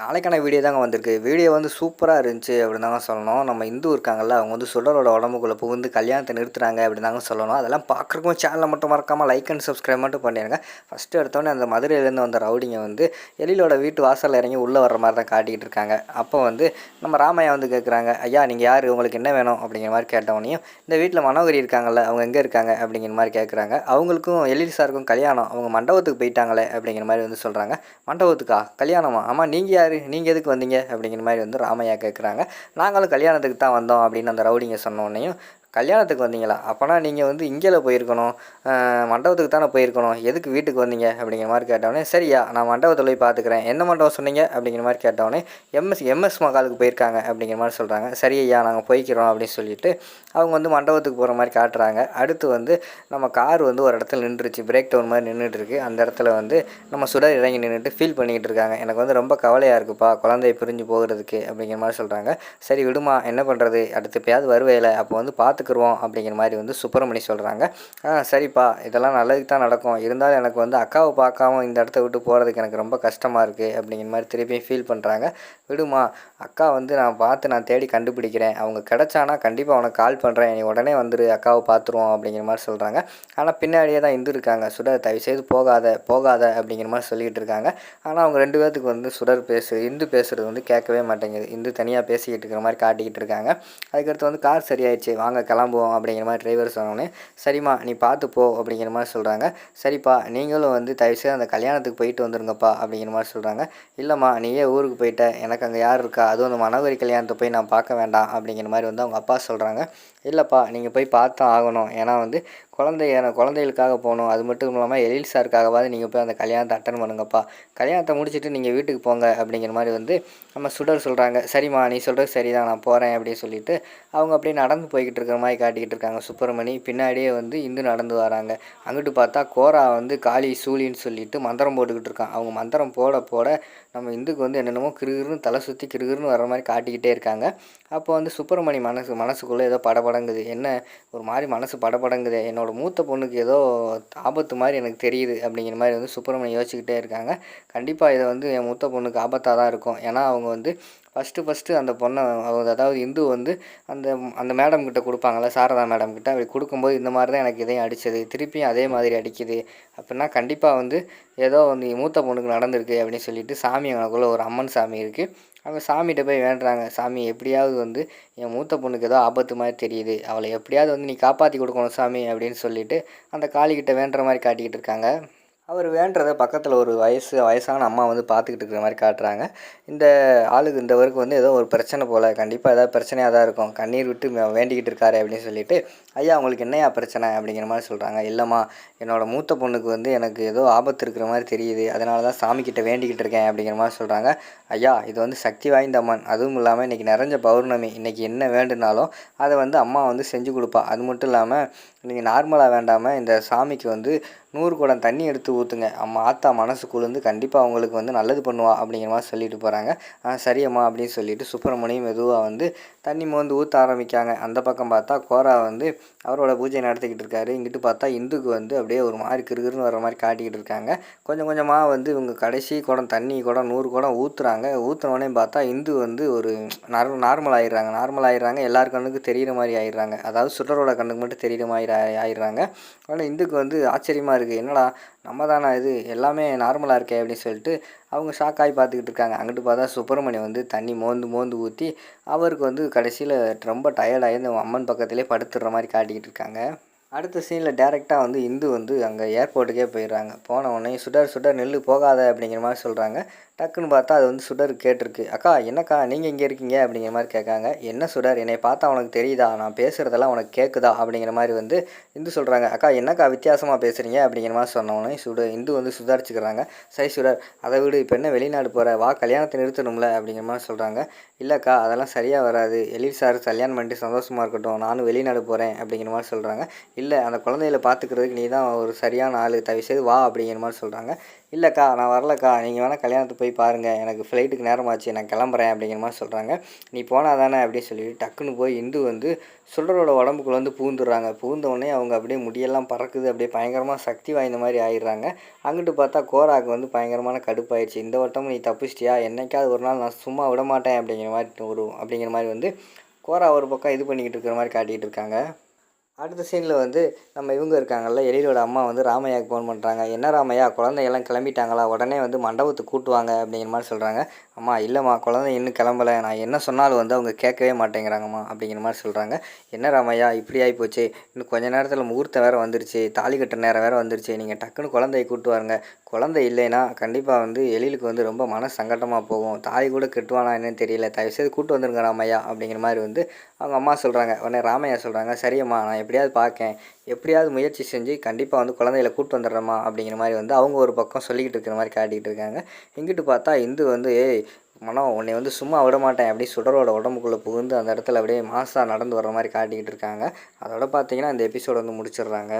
நாளைக்கான வீடியோ தாங்க வந்திருக்கு. வீடியோ வந்து சூப்பராக இருந்துச்சு அப்படின்னு தாங்க சொல்லணும். நம்ம இந்து இருக்காங்கல்ல அவங்க வந்து சுடரோட உடம்புக்குள்ளே புகுந்து கல்யாணத்தை நிறுத்துறாங்க அப்படின்னு தாங்க சொல்லணும். அதெல்லாம் பார்க்குறக்கும் சேனலை மட்டும் மறக்காமல் லைக் அண்ட் சப்ஸ்கிரைப் மட்டும் பண்ணிடுங்க ஃபஸ்ட்டு எடுத்தோடனே அந்த மதுரையிலேருந்து வந்த ரவுடிங்க வந்து எழிலோட வீட்டு வாசலில் இறங்கி உள்ளே வர்ற மாதிரி தான் காட்டிக்கிட்டு இருக்காங்க. அப்போ வந்து நம்ம ராமையா வந்து கேட்குறாங்க ஐயா நீங்கள் யார்? உங்களுக்கு என்ன வேணும்? அப்படிங்கிற மாதிரி கேட்டவனையும் இந்த வீட்டில் மனோகரி இருக்காங்கல்ல அவங்க எங்கே இருக்காங்க? அப்படிங்கிற மாதிரி கேட்குறாங்க அவங்களுக்கும் எழில் சாருக்கும் கல்யாணம். அவங்க மண்டபத்துக்கு போயிட்டாங்களே அப்படிங்கிற மாதிரி வந்து சொல்கிறாங்க மண்டபத்துக்கா? கல்யாணமா? ஆமாம் நீங்கள் யார்? நீங்கள் எதுக்கு வந்தீங்க? அப்படிங்கிற மாதிரி வந்து ராமையா கேட்குறாங்க நாங்களும் கல்யாணத்துக்கு தான் வந்தோம் அப்படின்னு அந்த ரவுடிங்க சொன்னோடனையும் கல்யாணத்துக்கு வந்தீங்களா? அப்போனா நீங்கள் வந்து இங்கேல போயிருக்கணும். மண்டபத்துக்கு தானே போயிருக்கணும். எதுக்கு வீட்டுக்கு வந்தீங்க? அப்படிங்கிற மாதிரி கேட்டவொடனே சரியா நான் மண்டபத்தில் போய் பார்த்துக்கிறேன் எந்த மண்டபம் சொன்னீங்க? அப்படிங்கிற மாதிரி கேட்டவொடனே எம்எஸ் எம்எஸ் மகாலுக்கு போயிருக்காங்க அப்படிங்கிற மாதிரி சொல்கிறாங்க சரி ஐயா நாங்கள் போய்க்கிறோம் அப்படின்னு சொல்லிட்டு அவங்க வந்து மண்டபத்துக்கு போகிற மாதிரி காட்டுறாங்க. அடுத்து வந்து நம்ம கார் வந்து ஒரு இடத்துல நின்றுச்சு பிரேக் டவுன் மாதிரி நின்றுட்டு இருக்கு அந்த இடத்துல வந்து நம்ம சுடர் இறங்கி நின்றுட்டு ஃபீல் பண்ணிக்கிட்டு இருக்காங்க. எனக்கு வந்து ரொம்ப கவலையாக இருக்குப்பா குழந்தைய பிரிஞ்சு போகிறதுக்கு அப்படிங்கிற மாதிரி சொல்கிறாங்க சரி விடுமா என்ன பண்ணுறது அடுத்து எப்பயாவது வருவேல. அப்போ வந்து பார்த்து பார்த்துக்குருவோம் அப்படிங்கிற மாதிரி வந்து சுப்பிரமணி சொல்கிறாங்க சரிப்பா இதெல்லாம் நல்லதுக்கு தான் நடக்கும். இருந்தாலும் எனக்கு வந்து அக்காவை பார்க்காம இந்த இடத்த விட்டு போகிறதுக்கு எனக்கு ரொம்ப கஷ்டமாக இருக்குது அப்படிங்கிற மாதிரி திருப்பியும் ஃபீல் பண்ணுறாங்க விடுமா அக்கா வந்து நான் பார்த்து நான் தேடி கண்டுபிடிக்கிறேன். அவங்க கிடச்சானா கண்டிப்பாக உனக்கு கால் பண்ணுறேன் நீ உடனே வந்துரு அக்காவை பார்த்துருவோம் அப்படிங்கிற மாதிரி சொல்கிறாங்க ஆனால் பின்னாடியே தான் இந்து இருக்காங்க. சுடர் தயவு செய்து போகாத போகாத அப்படிங்கிற மாதிரி சொல்லிகிட்டு இருக்காங்க. ஆனால் அவங்க ரெண்டு பேர்த்துக்கு வந்து சுடர் பேசு இந்து பேசுகிறது வந்து கேட்கவே மாட்டேங்குது. இந்து தனியாக பேசிக்கிட்டு இருக்கிற மாதிரி காட்டிக்கிட்டு இருக்காங்க. அதுக்கடுத்து வந்து கார் சரியாயிடுச்சு. வாங்க கிளம்புவோம் அப்படிங்கிற மாதிரி டிரைவர் சொன்னோன்னே சரிம்மா நீ பார்த்து போ அப்படிங்கிற மாதிரி சொல்கிறாங்க சரிப்பா நீங்களும் வந்து தயவுசெய்து அந்த கல்யாணத்துக்கு போயிட்டு வந்துருங்கப்பா அப்படிங்கிற மாதிரி சொல்கிறாங்க இல்லைம்மா நீயே ஊருக்கு போயிட்ட எனக்கு அங்கே யார் இருக்கா? அதுவும் அந்த மனோகரி கல்யாணத்தை போய் நான் பார்க்க வேண்டாம் அப்படிங்கிற மாதிரி வந்து அவங்க அப்பா சொல்கிறாங்க இல்லைப்பா நீங்கள் போய் பார்த்து ஆகணும். ஏன்னா வந்து குழந்தைய குழந்தைகளுக்காக போகணும். அது மட்டும் இல்லாமல் எழில் சாருக்காகவாது நீங்கள் போய் அந்த கல்யாணத்தை அட்டன் பண்ணுங்கப்பா. கல்யாணத்தை முடிச்சுட்டு நீங்கள் வீட்டுக்கு போங்க அப்படிங்கிற மாதிரி வந்து நம்ம சுடர் சொல்கிறாங்க சரிம்மா நீ சொல்கிறது சரிதான். நான் போகிறேன் அப்படின்னு சொல்லிட்டு அவங்க அப்படியே நடந்து போய்கிட்டு இருக்கிற மாதிரி காட்டிக்கிட்டு இருக்காங்க. சுப்பிரமணி பின்னாடியே வந்து இந்து நடந்து வராங்க. அங்கிட்டு பார்த்தா கோரா வந்து காளி சூழின்னு சொல்லிட்டு மந்திரம் போட்டுக்கிட்டு இருக்கான். அவங்க மந்திரம் போட போட நம்ம இந்துக்கு வந்து என்னென்னமோ கிருகிருன்னு தலை சுற்றி கிருகிருன்னு வர மாதிரி காட்டிக்கிட்டே இருக்காங்க. அப்போ வந்து சுப்பிரமணி மனசு மனசுக்குள்ளே ஏதோ படபடங்குது. என்ன ஒரு மாதிரி மனசு படபடங்குது. என்னோடய மூத்த பொண்ணுக்கு ஏதோ ஆபத்து மாதிரி எனக்கு தெரியுது அப்படிங்கிற மாதிரி வந்து சுப்பிரமணி யோசிச்சுக்கிட்டே இருக்காங்க. கண்டிப்பாக இதை வந்து என் மூத்த பொண்ணுக்கு ஆபத்தாக தான் இருக்கும். ஏன்னா அவங்க வந்து ஃபஸ்ட்டு ஃபஸ்ட்டு அந்த பொண்ணை அதாவது இந்து வந்து அந்த அந்த மேடம் கிட்ட கொடுப்பாங்கள்ல சாரதா மேடம் கிட்ட அப்படி கொடுக்கும்போது இந்த மாதிரி தான் எனக்கு இதையும் அடித்தது திருப்பியும் அதே மாதிரி அடிக்குது. அப்படின்னா கண்டிப்பாக வந்து ஏதோ வந்து மூத்த பொண்ணுக்கு நடந்திருக்கு அப்படின்னு சொல்லிட்டு சாமி எனக்குள்ள ஒரு அம்மன் சாமி இருக்குது அவங்க சாமிகிட்ட போய் வேண்டுறாங்க சாமி எப்படியாவது வந்து என் மூத்த பொண்ணுக்கு ஏதோ ஆபத்து மாதிரி தெரியுது அவளை எப்படியாவது வந்து நீ காப்பாற்றி கொடுக்கணும் சாமி அப்படின்னு சொல்லிட்டு அந்த காளிக்கிட்ட வேண்டுற மாதிரி காட்டிக்கிட்டு இருக்காங்க. அவர் வேண்டுறத பக்கத்தில் ஒரு வயசு வயசான அம்மா வந்து பார்த்துக்கிட்டு இருக்கிற மாதிரி காட்டுறாங்க. இந்த ஆளுக்கு இந்தவருக்கு வந்து ஏதோ ஒரு பிரச்சனை போல் கண்டிப்பாக ஏதாவது பிரச்சனையாக தான் இருக்கும். கண்ணீர் விட்டு வேண்டிக்கிட்டு இருக்காரு அப்படின்னு சொல்லிட்டு ஐயா உங்களுக்கு என்னையா பிரச்சனை? அப்படிங்கிற மாதிரி சொல்கிறாங்க இல்லைம்மா என்னோடய மூத்த பொண்ணுக்கு வந்து எனக்கு ஏதோ ஆபத்து இருக்கிற மாதிரி தெரியுது. அதனால தான் சாமிக்கிட்ட வேண்டிக்கிட்டு இருக்கேன். அப்படிங்கிற மாதிரி சொல்கிறாங்க ஐயா இது வந்து சக்தி வாய்ந்த அம்மன். அதுவும் இல்லாமல் இன்றைக்கி நிறைஞ்ச பௌர்ணமி. இன்றைக்கி என்ன வேண்டுனாலும் அதை வந்து அம்மா வந்து செஞ்சு கொடுப்பா. அது மட்டும் இல்லாமல் நீங்கள் நார்மலாக வேண்டாமல் இந்த சாமிக்கு வந்து நூறு குடம் தண்ணி எடுத்து ஊற்றுங்க அம்மா ஆத்தா மனசு குளிர்ந்து கண்டிப்பாக அவங்களுக்கு வந்து நல்லது பண்ணுவா அப்படிங்கிற மாதிரி சொல்லிட்டு போகிறாங்க ஆ சரியம்மா அப்படின்னு சொல்லிட்டு சுப்பிரமணியம் மெதுவாக வந்து தண்ணி மோந்து ஊற்ற ஆரம்பிக்காங்க. அந்த பக்கம் பார்த்தா கோரா வந்து அவரோட பூஜை நடத்திக்கிட்டு இருக்காரு. இங்கிட்டு பார்த்தா இந்துக்கு வந்து அப்படியே ஒரு மாதிரி கிறுகிறுன்னு வர மாதிரி காட்டிக்கிட்டு இருக்காங்க. கொஞ்சம் கொஞ்சமாக வந்து இவங்க கடைசி குடம் தண்ணி குடம் நூறு குடம் ஊற்றுறாங்க ஊற்றுனோடனே பார்த்தா இந்து வந்து ஒரு நார் நார்மல் ஆயிடுறாங்க. நார்மல் ஆயிடுறாங்க. எல்லார் கண்ணுக்கு தெரிகிற மாதிரி ஆயிடுறாங்க. அதாவது சுடரோட கண்ணுக்கு மட்டும் தெரிகிற மாதிரி ஆயிடுறாங்க. ஆனால் இந்துக்கு வந்து ஆச்சரியமாக இருக்குது என்னடா நம்ம தானே இது? எல்லாமே நார்மலாக இருக்கே அப்படின்னு சொல்லிட்டு அவங்க ஷாக் ஆகி பார்த்துக்கிட்டு இருக்காங்க. அங்கிட்டு பார்த்தா சுப்பிரமணியம் வந்து தண்ணி மோந்து மோந்து ஊற்றி அவருக்கு வந்து கடைசியில் ரொம்ப டயர்டாகி இந்த அம்மன் பக்கத்துலேயே படுத்துடுற மாதிரி காட்டிக்கிட்டு இருக்காங்க. அடுத்த சீனில் டேரெக்டாக வந்து இந்து வந்து அங்கே ஏர்போர்ட்டுக்கே போயிடுறாங்க. போன உடனே சுடர் சுடர் நெல் போகாத அப்படிங்கிற மாதிரி சொல்கிறாங்க டக்குன்னு பார்த்தா அது வந்து சுடர் கேட்டிருக்கு. அக்கா என்னக்கா நீங்கள் இங்கே இருக்கீங்க? அப்படிங்கிற மாதிரி கேட்காங்க. என்ன சுடர்? என்னை பார்த்தா உனக்கு தெரியுதா? நான் பேசுகிறதெல்லாம் உனக்கு கேட்குதா? அப்படிங்கிற மாதிரி வந்து இந்து சொல்கிறாங்க அக்கா என்னக்கா வித்தியாசமாக பேசுகிறீங்க அப்படிங்கிற மாதிரி சொன்னோடனே சுடு இந்து வந்து சுதாரிச்சுக்கிறாங்க. சரி சுடர் அதை விடு. இப்போ என்ன வெளிநாடு போகிற வா கல்யாணத்தை நிறுத்தணும்ல? அப்படிங்கிற மாதிரி சொல்கிறாங்க இல்லைக்கா அதெல்லாம் சரியாக வராது. எழில் சார் கல்யாணம் பண்ணிட்டு சந்தோஷமாக இருக்கட்டும். நானும் வெளிநாடு போகிறேன் அப்படிங்கிற மாதிரி சொல்கிறாங்க இல்லை அந்த குழந்தைகளை பார்த்துக்கிறதுக்கு நீ தான் ஒரு சரியான ஆள். தயவுசெய்து வா. அப்படிங்கிற மாதிரி சொல்கிறாங்க இல்லைக்கா நான் வரலக்கா. நீங்கள் வேணால் கல்யாணத்துக்கு போய் பாருங்கள் எனக்கு ஃப்ளைட்டுக்கு நேரமாச்சு. நான் கிளம்புறேன் அப்படிங்கிற மாதிரி சொல்கிறாங்க நீ போனால் தானே அப்படின்னு சொல்லிட்டு டக்குன்னு போய் இந்து வந்து சுடரோட உடம்புக்குள்ள வந்து பூந்துடுறாங்க. பூந்தவுடனே அவங்க அப்படியே முடியெல்லாம் பறக்குது. அப்படியே பயங்கரமாக சக்தி வாய்ந்த மாதிரி ஆயிடுறாங்க. அங்கிட்டு பார்த்தா கோராக்கு வந்து பயங்கரமான கடுப்பாயிடுச்சு. இந்த வட்டமும் நீ தப்பிச்சிட்டியா? என்னைக்காவது ஒரு நாள் நான் சும்மா விட மாட்டேன் அப்படிங்கிற மாதிரி ஒரு அப்படிங்கிற மாதிரி வந்து கோரா ஒரு பக்கம் இது பண்ணிக்கிட்டு இருக்கிற மாதிரி காட்டிகிட்டு இருக்காங்க. அடுத்த சீனில் வந்து நம்ம இவங்க இருக்காங்கல்ல எழிலோட அம்மா வந்து ராமையாவுக்கு ஃபோன் பண்ணுறாங்க என்ன ராமையா குழந்தையெல்லாம் கிளம்பிட்டாங்களா? உடனே வந்து மண்டபத்துக்கு கூட்டுவாங்க அப்படிங்கிற மாதிரி சொல்கிறாங்க அம்மா இல்லைம்மா குழந்தை இன்னும் கிளம்பலை. நான் என்ன சொன்னாலும் வந்து அவங்க கேட்கவே மாட்டேங்கிறாங்கம்மா அப்படிங்கிற மாதிரி சொல்கிறாங்க என்ன ராமையா இப்படி ஆகி போச்சு இன்னும் கொஞ்ச நேரத்தில் முகூர்த்தம் வேறு வந்துருச்சு. தாலி கட்ட நேரம் வேறு வந்துருச்சு. நீங்கள் டக்குன்னு குழந்தைய கூட்டு வாருங்க. குழந்தை இல்லைன்னா கண்டிப்பாக வந்து எழிலுக்கு வந்து ரொம்ப மன சங்கட்டமாக போகும். தாலி கூட கெட்டுவானா என்னன்னு தெரியல. தயவுசெய்து கூட்டு வந்துருங்க ராமையா அப்படிங்கிற மாதிரி வந்து அவங்க அம்மா சொல்கிறாங்க உடனே ராமையா சொல்கிறாங்க சரியம்மா நான் எப்படியாவது பார்க்கேன். எப்படியாவது முயற்சி செஞ்சு கண்டிப்பாக வந்து குழந்தைகளை கூப்பிட்டு வந்துடுறோமா அப்படிங்கிற மாதிரி வந்து அவங்க ஒரு பக்கம் சொல்லிக்கிட்டு இருக்கிற மாதிரி காட்டிகிட்டு இருக்காங்க. இங்கிட்டு பார்த்தா இந்து வந்து ஏய் மனம் உன்னை வந்து சும்மா விட மாட்டேன். அப்படி சுடரோட உடம்புக்குள்ளே புகுந்து அந்த இடத்துல அப்படியே மாசாக நடந்து வர்ற மாதிரி காட்டிக்கிட்டு இருக்காங்க. அதோட பார்த்தீங்கன்னா இந்த எபிசோட் வந்து முடிச்சிடுறாங்க.